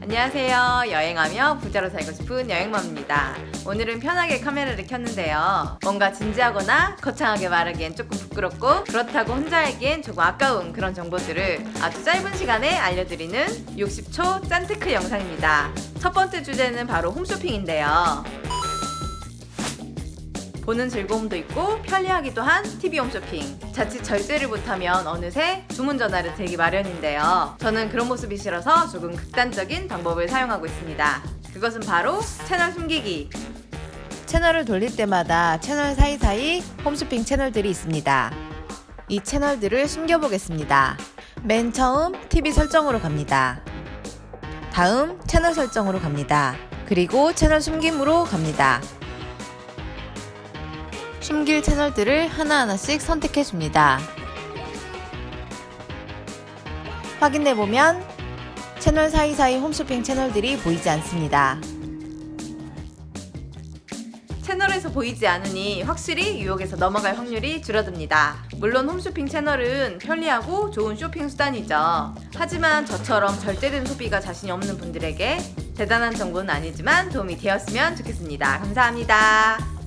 안녕하세요. 여행하며 부자로 살고 싶은 여행맘입니다. 오늘은 편하게 카메라를 켰는데요. 뭔가 진지하거나 거창하게 말하기엔 조금 부끄럽고 그렇다고 혼자 알기엔 조금 아까운 그런 정보들을 아주 짧은 시간에 알려드리는 60초 짠테크 영상입니다. 첫 번째 주제는 바로 홈쇼핑인데요. 보는 즐거움도 있고 편리하기도 한 TV 홈쇼핑. 자칫 절제를 못하면 어느새 주문 전화를 들기 마련인데요. 저는 그런 모습이 싫어서 조금 극단적인 방법을 사용하고 있습니다. 그것은 바로 채널 숨기기. 채널을 돌릴 때마다 채널 사이사이 홈쇼핑 채널들이 있습니다. 이 채널들을 숨겨보겠습니다. 맨 처음 TV 설정으로 갑니다. 다음 채널 설정으로 갑니다. 그리고 채널 숨김으로 갑니다. 숨길 채널들을 하나하나씩 선택해 줍니다. 확인해 보면 채널 사이사이 홈쇼핑 채널들이 보이지 않습니다. 채널에서 보이지 않으니 확실히 유혹에서 넘어갈 확률이 줄어듭니다. 물론 홈쇼핑 채널은 편리하고 좋은 쇼핑 수단이죠. 하지만 저처럼 절대된 소비가 자신이 없는 분들에게 대단한 정보는 아니지만 도움이 되었으면 좋겠습니다. 감사합니다.